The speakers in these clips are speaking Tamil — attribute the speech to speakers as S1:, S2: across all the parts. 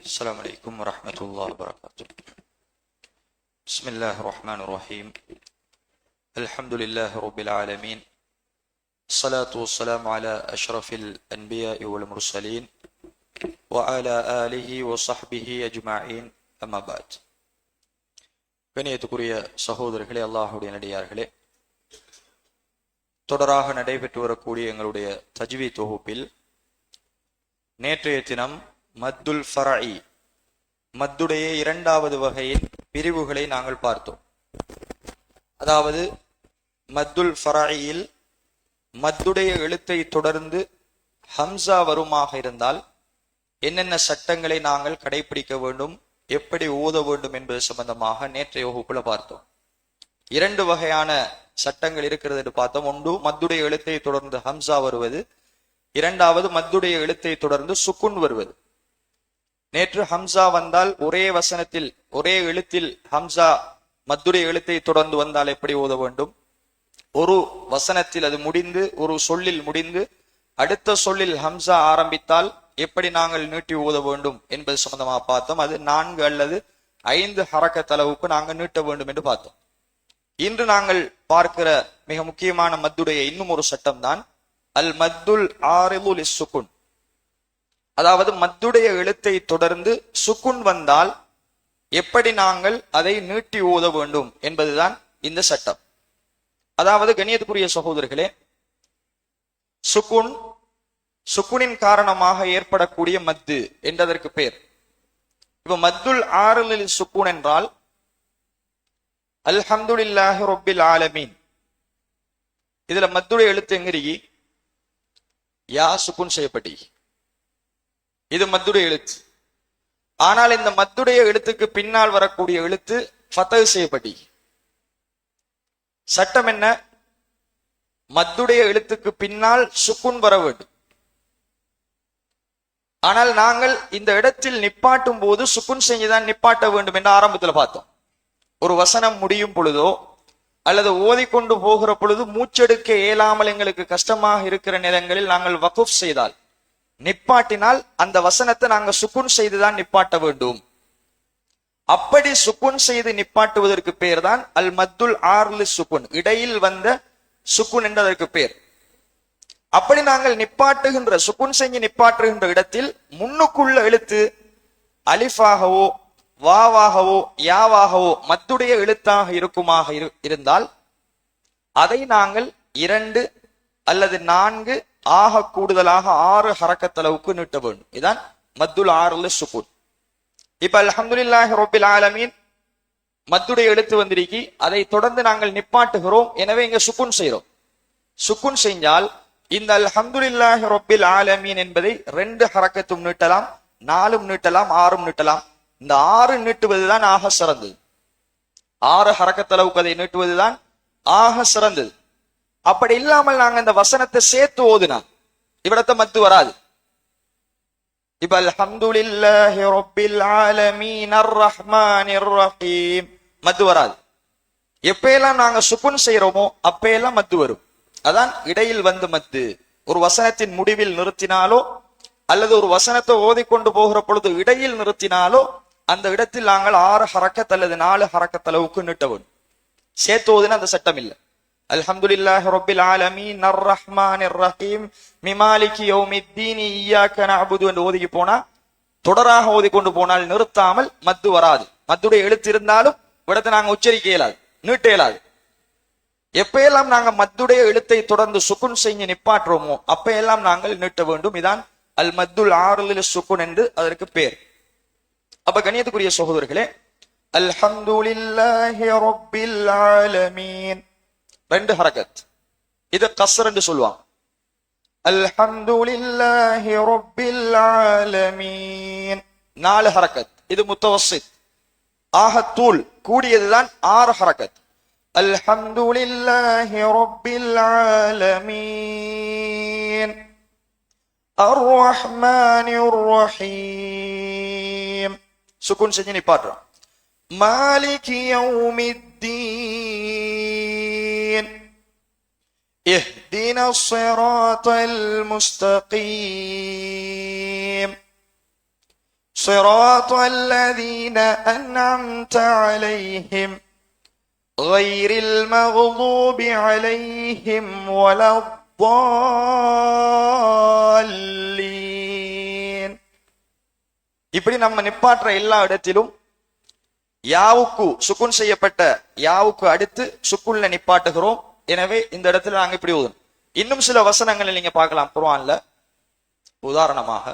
S1: السلام عليكم ورحمة الله وبركاته بسم الله الرحمن الرحيم الحمد لله رب العالمين الصلاة والسلام على أشرف الأنبياء والمرسلين وعلى آله وصحبه أجمعين أما بعد கணியத்துக்குரிய சகோதரர்களே அல்லாஹுடைய நடிகார்களே தொடராக நடைபெற்று வரக்கூடிய எங்களுடைய தஜ்வி தொகுப்பில் நேற்றைய தினம் மத்துல் ஃபரஇ. மத்துடைய இரண்டாவது வகையின் பிரிவுகளை நாங்கள் பார்த்தோம். அதாவது மத்துல் ஃபரஇயில் மத்துடைய எழுத்தை தொடர்ந்து ஹம்சா வருமாக இருந்தால் என்னென்ன சட்டங்களை நாங்கள் கடைபிடிக்க வேண்டும் எப்படி ஓத வேண்டும் என்பது சம்பந்தமாக நேற்றைய வகுப்புல பார்த்தோம். இரண்டு வகையான சட்டங்கள் இருக்கிறது என்று பார்த்தோம். ஒன்று மத்துடைய எழுத்தை தொடர்ந்து ஹம்சா வருவது. இரண்டாவது மத்துடைய எழுத்தை தொடர்ந்து சுக்குன் வருவது. நேற்று ஹம்சா வந்தால் ஒரே வசனத்தில் ஒரே எழுத்தில் ஹம்சா மத்துடைய எழுத்தை தொடர்ந்து வந்தால் எப்படி ஓத வேண்டும்? ஒரு வசனத்தில் அது முடிந்து ஒரு சொல்லில் முடிந்து அடுத்த சொல்லில் ஹம்சா ஆரம்பித்தால் எப்படி நாங்கள் நீட்டி ஓத வேண்டும் என்பது சம்பந்தமாக பார்த்தோம். அது நான்கு அல்லது ஐந்து ஹரக்கத் அளவுக்கு நாங்கள் நீட்ட வேண்டும் என்று பார்த்தோம். இன்று நாங்கள் பார்க்கிற மிக முக்கியமான மத்துடைய இன்னும் ஒரு சட்டம் தான் அல் மத்துல் ஆரிபுல் இசுகுன் அதாவது மத்துடைய எழுத்தை தொடர்ந்து சுக்குன் வந்தால் எப்படி நாங்கள் அதை நீட்டி ஓத வேண்டும் என்பதுதான் இந்த சட்டம். அதாவது கணியத்துக்குரிய சகோதரர்களே சுக்குன் சுக்குனின் காரணமாக ஏற்படக்கூடிய மத்து என்றதற்கு பேர் இப்ப மத்துல் ஆறுலில் சுக்குன் என்றால் அல்ஹம்துலில்லாஹி ரொப்பில் ஆலமீன். இதுல மத்துடைய எழுத்து எங்கிரி யா சுக்குன் செய்யப்பட்டி இது மத்துடைய எழுத்து. ஆனால் இந்த மத்துடைய எழுத்துக்கு பின்னால் வரக்கூடிய எழுத்து ஃபத்தகு செய்யப்படி சட்டம் என்ன? மத்துடைய எழுத்துக்கு பின்னால் சுக்குன் வர வேண்டும். ஆனால் நாங்கள் இந்த இடத்தில் நிப்பாட்டும் போது சுக்குன் செஞ்சுதான் நிப்பாட்ட வேண்டும் என்று ஆரம்பத்தில் பார்த்தோம். ஒரு வசனம் முடியும் பொழுதோ அல்லது ஓதிக்கொண்டு போகிற பொழுது மூச்செடுக்க இயலாமல் எங்களுக்கு கஷ்டமாக இருக்கிற நேரங்களில் நாங்கள் வகுப் செய்தால் நிப்பாட்டினால் அந்த வசனத்தை நாங்கள் சுக்குன் செய்துதான் நிப்பாட்ட வேண்டும். அப்படி சுக்குன் செய்து நிப்பாட்டுவதற்கு பேர் தான் அல் மத்துல் ஆர்லு சுக்குன். இடையில் வந்த சுக்குன் என்றதற்கு பேர். அப்படி நாங்கள் நிப்பாட்டுகின்ற சுக்குன் செஞ்சு நிப்பாட்டுகின்ற இடத்தில் முன்னுக்குள்ள எழுத்து அலிஃபாகவோ வாவாகவோ யாவாகவோ மத்துடைய எழுத்தாக இருக்குமாக இருந்தால் அதை நாங்கள் இரண்டு அல்லது நான்கு ஆக கூடுதலாக ஆறு ஹரக்கத்தளவுக்கு நீட்ட வேண்டும். இதான் மத்துல் ஆறுல சுகூன் இப்ப அல்ஹம்துலில்லாஹி ரபில் ஆலமீன் மத்துடைய எழுத்து வந்திருக்கி. அதை தொடர்ந்து நாங்கள் நிப்பாட்டுகிறோம். எனவே இங்க சுக்குன் செய்கிறோம். சுக்குன் செஞ்சால் இந்த அல்ஹம்துலில்லாஹி ரபில் ஆலமீன் என்பதை ரெண்டு ஹரக்கத்தும் நீட்டலாம் நாலும் நீட்டலாம் ஆறும் நீட்டலாம். இந்த ஆறு நீட்டுவதுதான் ஆக சிறந்தது. ஆறு ஹரக்கத்தளவுக்கு அதை நீட்டுவதுதான் ஆக சிறந்தது. அப்படி இல்லாமல் நாங்க இந்த வசனத்தை சேர்த்து ஓதுனா இவிடத்தை மத்து வராது. இப்ப அல்ஹம்துலில்லாஹி ரப்பில் ஆலமீன் அர் ரஹீம். மத்து வராது. எப்பெல்லாம் நாங்க சுக்குன் செய்யறோமோ அப்பெல்லாம் மத்து வரும். அதான் இடையில் வந்து மத்து. ஒரு வசனத்தின் முடிவில் நிறுத்தினாலோ அல்லது ஒரு வசனத்தை ஓதிக்கொண்டு போகிற பொழுது இடையில் நிறுத்தினாலோ அந்த இடத்தில் நாங்கள் ஆறு ஹரக்கத் அல்லது நாலு ஹரக்கத் அளவுக்கு நிட்டவன் சேர்த்து ஓதுனா அந்த சட்டம் இல்லை. அல்ஹம்துலில்லாஹி ரப்பில் ஆலமீன். அர் ரஹ்மானிர் ரஹீம் மிமாலிகி யௌமித்தீன். இய்யாக நஅபுது என்று ஓதி போனா தொடராக ஓதி கொண்டு போனால் நிறுத்தாமல் மத்து வராது. மத்துடைய எழுத்து இருந்தாலும் விடத்தை நாங்க உச்சரிக்க இயலாது நீட்ட இயலாது. எப்பெல்லாம் நாங்க மத்துடைய எழுத்தை தொடர்ந்து சுக்குன் செஞ்சு நிப்பாட்டுறோமோ அப்பெல்லாம் நாங்கள் நீட்ட வேண்டும். இதான் அல் மத்துல் ஆறுதல் சுக்குன் என்று அதற்கு பேர். அப்ப கணியத்துக்குரிய சகோதரர்களே அல்ஹம்துலில்லாஹி ரப்பில் ஆலமீன். ரெண்டு ஹரகத் இது கஸ்ர் என்று சொல்லுவாங்க. அல்ஹம்துலில்லாஹி ரப்பில் ஆலமீன். நாலு ஹரகத் இது முத்தவசித் ஆக தூள். கூடியதுதான் ஆறு ஹரகத் அல்ஹம்துலில்லாஹி ரப்பில் ஆலமீன். அர்-ரஹ்மானிர் ரஹீம். சுக்குன் செஞ்சு நிப்பாட்டுறோம். மாலிகி யௌமித்தீன். اهدنا الصراط المستقيم صراط الذين أنعمت عليهم غير المغضوب عليهم ولا الضالين இப்படி நம்ம நிப்பாற்ற எல்லா இடத்திலும் யாவுக்கு சுக்குன் செய்யப்பட்ட யாவுக்கு அடுத்து சுக்குன்ல நிப்பாட்டுகிறோம். எனவே இந்த இடத்துல நாங்க இப்படி ஓதணும் இன்னும் சில வசனங்களை நீங்க பார்க்கலாம் குர்ஆன்ல. உதாரணமாக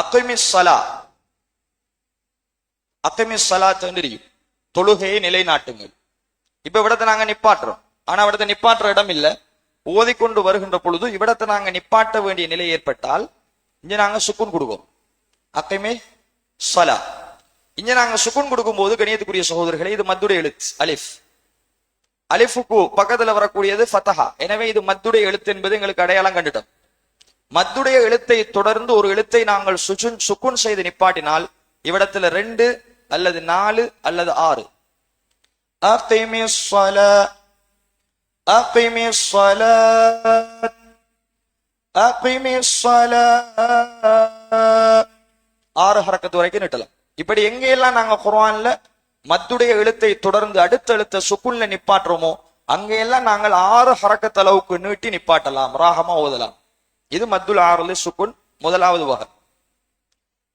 S1: அக்கிமிஸ் சலா. அக்கிமிஸ் சலா தெரியும். தொழுகையை நிலைநாட்டுங்கள். இப்ப இவிடத்தை நாங்க நிப்பாட்டுறோம். ஆனா இவிடத்தை நிப்பாட்டுற இடம் இல்ல. ஓதிக்கொண்டு வருகின்ற பொழுது இவிடத்தை நாங்க நிப்பாட்ட வேண்டிய நிலை ஏற்பட்டால் இங்க நாங்க சுக்குன் கொடுக்கோம். அக்கைமே சலா. இங்க நாங்க சுக்குன் கொடுக்கும் போது கணியத்துக்குரிய சகோதரர்களே இது மத்துடைய எழுத்து அலிஃப். அலிஃபுக்கு பக்கத்துல வரக்கூடியது ஃபத்தஹா. எனவே இது மத்துடைய எழுத்து என்பது எங்களுக்கு அடையாளம் கண்டுட்டோம். மத்துடைய எழுத்தை தொடர்ந்து ஒரு எழுத்தை நாங்கள் சுஜுன் சுக்குன் செய்து நிப்பாட்டினால் இவ்விடத்துல ரெண்டு அல்லது நாலு அல்லது ஆறு أقم الصلاة أقم الصلاة أقم الصلاة ஆறு ஹரக்கத்து வரைக்கும் நிட்டலாம் இப்படி எங்கெல்லாம் நாங்க குர்ஆன்ல மத்துடைய எழுத்தை தொடர்ந்து அடுத்த எழுத்த சுக்குன்ல நிப்பாட்டுறோமோ அங்கெல்லாம் நாங்கள் ஆறு ஹரக்கத் அளவுக்கு நீட்டி நிப்பாட்டலாம் ராகமா ஓதலாம் இது மத்துல் ஆறுல சுக்குன் முதலாவது வகை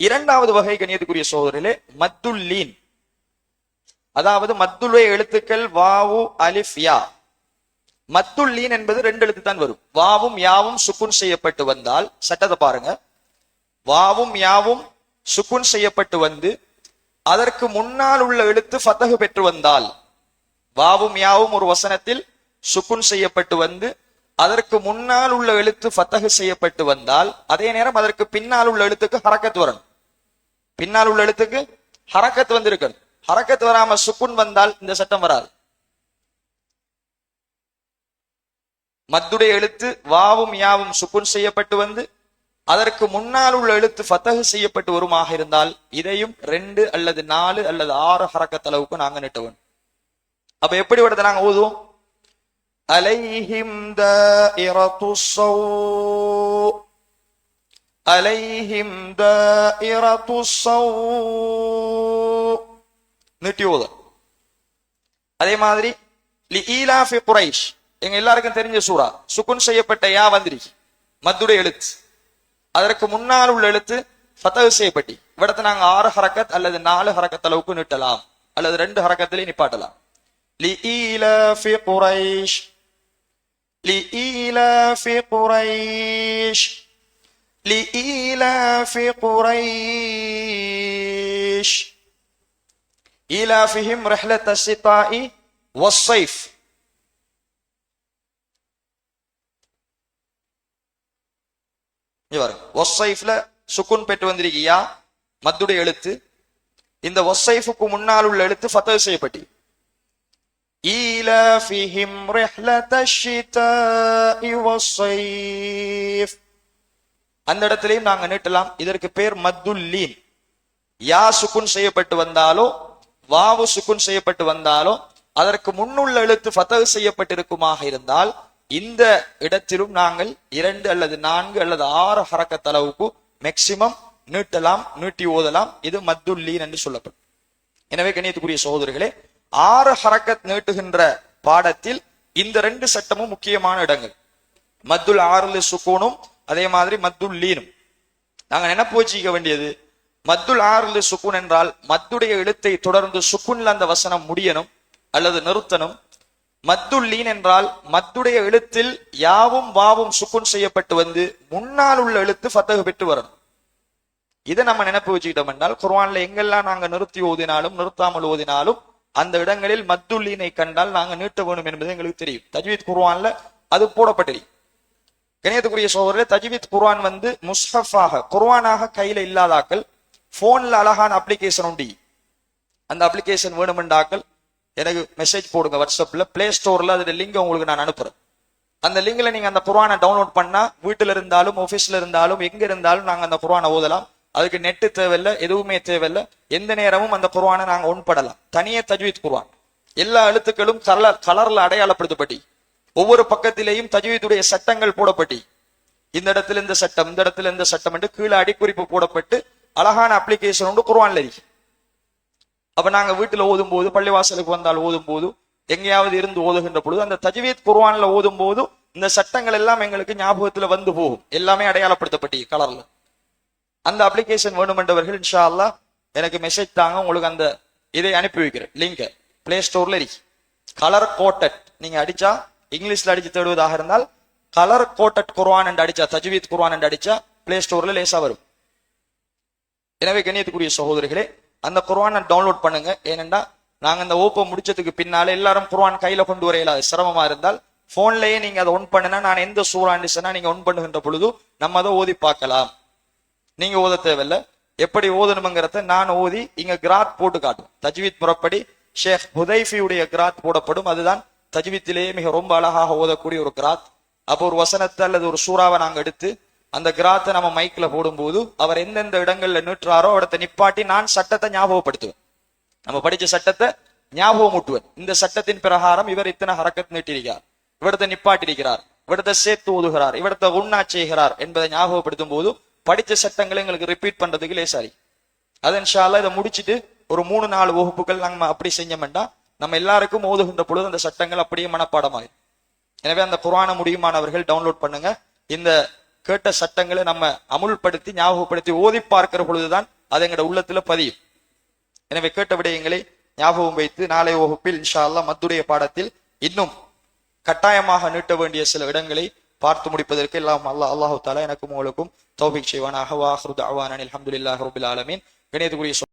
S1: இரண்டாவது வகை கணியத்துக்குரிய சோதரிலே மத்துல் லீன் அதாவது மத்துல்வே எழுத்துக்கள் வாவு அலிஃப் யா. மத்துல் லீன் என்பது ரெண்டு எழுத்து தான் வரும். வாவும் யாவும் சுக்குன் செய்யப்பட்டு வந்தால் சட்டத்தை பாருங்க. வாவும் யாவும் சுக்குன் செய்யப்பட்டு வந்து அதற்கு முன்னால் உள்ள எழுத்து ஃபத்தகு பெற்று வந்தால் வாவும் யாவும் ஒரு வசனத்தில் சுக்குன் செய்யப்பட்டு வந்து அதற்கு முன்னால் உள்ள எழுத்து ஃபத்தகு செய்யப்பட்டு வந்தால் அதே நேரம் அதற்கு பின்னால் உள்ள எழுத்துக்கு ஹரக்கத் வரணும். பின்னால் உள்ள எழுத்துக்கு ஹரக்கத் வந்திருக்கு ஹரக்கத் வராம சுக்குன் வந்தால் இந்த சட்டம் வராது. மத்துடைய எழுத்து வாவும் யாவும் சுக்குன் செய்யப்பட்டு வந்து அதற்கு முன்னால் உள்ள எழுத்து ஃபத்தகு செய்யப்பட்டு வருமாக இருந்தால் இதையும் ரெண்டு அல்லது நாலு அல்லது ஆறு ஹரக்கத் அளவுக்கு நாங்க நெட்டுவோம். அப்ப எப்படி விடத்தை நாங்க ஓதுவோம்? அலைஹிம் தாயிரத்து ஸௌ அலைஹிம் தாயிரத்து அதே மாதிரி லி ஈலாஃபி குரைஷ் எங்க எல்லாருக்கும் தெரிஞ்ச சூரா சுக்குன் செய்யப்பட்ட யா வந்துருச்சு மத்துடைய எழுத்து அதற்கு முன்னால் உள்ள எழுத்து ஃபத்தகு செய்யப்பட்டி இவிடத்தை நாங்க ஆறு ஹரக்கத் அல்லது நாலு ஹரக்கத் அளவுக்கு நிட்டலாம் அல்லது ரெண்டு ஹரக்கத்திலே நிப்பாட்டலாம் லி ஈலாஃபி குரைஷ் லி ஈலாஃபி குரைஷ் லி ஈலாஃபி குரைஷ் إيلافهم رحلة الشتاء والصيف இவர் ஒஸ்ஸைஃப்ல சுக்குன் பெற்று வந்திருக்கியா மத்துடைய எழுத்து இந்த ஒஸ்ஸைஃபுக்கு முன்னால் உள்ள எழுத்து ஃபத்தஹ் செய்யப்பட்டி ஈலாஃபிஹிம் رحلة الشتاء والصيف அந்த இடத்துலையும் நாங்க நீட்டலாம். இதற்கு பேர் மத்துல்லீன் யா சுக்குன் செய்யப்பட்டு வந்தாலோ வாவு சுக்குன் செய்யப்பட்டு வந்தாலோ அதற்கு முன்னுள்ள எழுத்து ஃபத்தகு செய்யப்பட்டிருக்குமாக இருந்தால் இந்த இடத்திலும் நாங்கள் இரண்டு அல்லது நான்கு அல்லது ஆறு ஹரக்கத் அளவுக்கு மேக்சிமம் நீட்டலாம் நீட்டி ஓதலாம். இது மத்துல்லீன் என்று சொல்லப்படும். எனவே கணியத்துக்குரிய சகோதரர்களே ஆறு ஹரக்கத் நீட்டுகின்ற பாடத்தில் இந்த ரெண்டு சட்டமும் முக்கியமான இடங்கள். மத்துல் ஆறுல சுக்கூனும் அதே மாதிரி மத்துல் லீனும். நாங்கள் நினைப்பு வச்சுக்க வேண்டியது மத்துல் ஆறுல சுக்குன் என்றால் மத்துடைய எழுத்தை தொடர்ந்து சுக்குன்ல அந்த வசனம் முடியணும் அல்லது நிறுத்தணும். மத்துல் லீன் என்றால் மத்துடைய எழுத்தில் யாவும் வாவும் சுக்குன் செய்யப்பட்டு வந்து முன்னால் உள்ள எழுத்து ஃபத்தகு பெற்று வரணும். இதை நம்ம நினைப்பு வச்சுக்கிட்டோம் என்றால் குர்வான்ல எங்கெல்லாம் நாங்க நிறுத்தி ஓதினாலும் நிறுத்தாமல் ஓதினாலும் அந்த இடங்களில் மத்துல்லீனை கண்டால் நாங்க நீட்ட வேணும் என்பது எங்களுக்கு தெரியும். தஜ்வீத் குர்வான்ல அது போடப்பட்டிருக்கு. கணியத்துக்குரிய சோதரே தஜ்வித் குர்ஆன் வந்து முஸ்ஹஃபாக குர்ஆனாக கையில இல்லாதாக்கள் போன்ல அழகான அப்ளிகேஷன் உண்டு. அந்த அப்ளிகேஷன் வேணுமெண்டாக்கள் எனக்கு மெசேஜ் போடுங்க வாட்ஸ்அப்ல பிளே ஸ்டோர்ல அதோட லிங்க் உங்களுக்கு நான் அனுப்புறேன். அந்த லிங்க்ல நீங்க அந்த குர்ஆனை டவுன்லோட் பண்ணா வீட்டுல இருந்தாலும் ஆஃபீஸ்ல இருந்தாலும் எங்க இருந்தாலும் நாங்க அந்த குர்ஆனை ஓதலாம். அதுக்கு நெட்டு தேவையில்ல எதுவுமே தேவையில்ல. எந்த நேரமும் அந்த குர்ஆனை நாங்க உண்படலாம் தனியே தஜ்வித் குர்ஆன். எல்லா எழுத்துக்களும் கலர் கலர்ல அடையாளப்படுத்தப்பட்டி ஒவ்வொரு பக்கத்திலேயும் தஜ்வீதுடைய சட்டங்கள் போடப்பட்டு இந்த இடத்துல இந்த சட்டம் இந்த இடத்துல இந்த சட்டம் என்று கீழே அடிக்குறிப்பு போடப்பட்டு அழகான அப்ளிகேஷன் உண்டு குர்ஆன்ல இருக்கு. அப்ப நாங்க வீட்டுல ஓதும் போது பள்ளிவாசலுக்கு வந்தால் ஓதும் போது எங்கேயாவது இருந்து ஓதுகின்ற பொழுது அந்த தஜ்வீத் குர்வான்ல ஓதும் போது இந்த சட்டங்கள் எல்லாம் எங்களுக்கு ஞாபகத்துல வந்து போகும். எல்லாமே அடையாளப்படுத்தப்பட்டி கலர்ல அந்த அப்ளிகேஷன் வேணுமென்றவர்கள் இன்ஷா அல்லாஹ் எனக்கு மெசேஜ் தாங்க உங்களுக்கு அந்த இதை அனுப்பி வைக்கிறேன். லிங்க் பிளே ஸ்டோர்ல இருக்கு. கலர் கோட்டட் நீங்க அடிச்சா இங்கிலீஷ்ல அடிச்சு தேடுவதாக இருந்தால் கலர் கோட்டட் குர்வான் என்று அடிச்சா தஜ்வீத் குர்வான் என்று அடிச்சா பிளே ஸ்டோர்ல லேசா வரும். எனவே கண்ணியத்துக்குரிய சகோதரிகளே அந்த குர்வானை டவுன்லோட் பண்ணுங்க. ஏனென்றா நாங்க அந்த ஓப்போ முடிச்சதுக்கு பின்னால எல்லாரும் குர்வான் கையில கொண்டு வர இயலாது சிரமமா இருந்தால் போன்லயே நீங்க அதை ஒன் பண்ணுனா நான் எந்த சூறான்னு சொன்னா நீங்க ஒன் பண்ணுகின்ற பொழுது நம்ம அதை ஓதி பார்க்கலாம். நீங்க ஓத தேவையில்ல. எப்படி ஓதணுங்கிறத நான் ஓதி இங்க கிராத் போட்டு காட்டும். தஜ்வீத் முறப்படி ஷேக் ஹுதைஃபியுடைய கிராத் போடப்படும். அதுதான் தஜ்வித்திலேயே மிக ரொம்ப அழகாக ஓதக்கூடிய ஒரு கிராத். அப்போ ஒரு வசனத்தை அல்லது ஒரு சூறாவை நாங்க எடுத்து அந்த கிராத்தை நம்ம மைக்ல போடும்போது அவர் எந்தெந்த இடங்கள்ல நிற்றாரோ இடத்தை நிப்பாட்டி நான் சட்டத்தை ஞாபகப்படுத்துவேன். நம்ம படிச்ச சட்டத்தை ஞாபகம் ஊட்டுவேன் இந்த சட்டத்தின் பிரகாரம் இவர் இத்தனை ஹரக்கத் நீட்டிருக்கிறார் இவிடத்தை நிப்பாட்டிருக்கிறார் இவிடத்தை சேர்த்து ஓதுகிறார். இவிடத்தை உண்ணா செய்கிறார் என்பதை ஞாபகப்படுத்தும் போது படிச்ச சட்டங்களை எங்களுக்கு ரிப்பீட் பண்றதுக்கு லேசாரி அது இன்ஷால்லா இதை முடிச்சிட்டு ஒரு மூணு நாலு வகுப்புகள் நம்ம அப்படி செஞ்சோம்னா நம்ம எல்லாருக்கும் ஓதுகின்ற பொழுது அந்த சட்டங்கள் அப்படியே மனப்பாடமாயிரும் எனவே அந்த புராண முடியுமானவர்கள் டவுன்லோட் பண்ணுங்க. இந்த கேட்ட சட்டங்களை நம்ம அமுல்படுத்தி ஞாபகப்படுத்தி ஓதி பார்க்கிற பொழுதுதான் அது எங்களோட உள்ளத்துல பதியும். எனவே கேட்ட விடயங்களை ஞாபகம் வைத்து நாளை வகுப்பில் இன்ஷா அல்லாஹ் மத்துடைய பாடத்தில் இன்னும் கட்டாயமாக நீட்ட வேண்டிய சில இடங்களை பார்த்து முடிப்பதற்கு எல்லாம் அல்லாஹ் அல்லாஹு தாலா எனக்கும் உங்களுக்கும் தௌபிக் செய்வானாக. வாஹ்ரு தஅவானா அலமதுல்லாஹ் ரபுல் ஆலமின். கணியத்துக்குரிய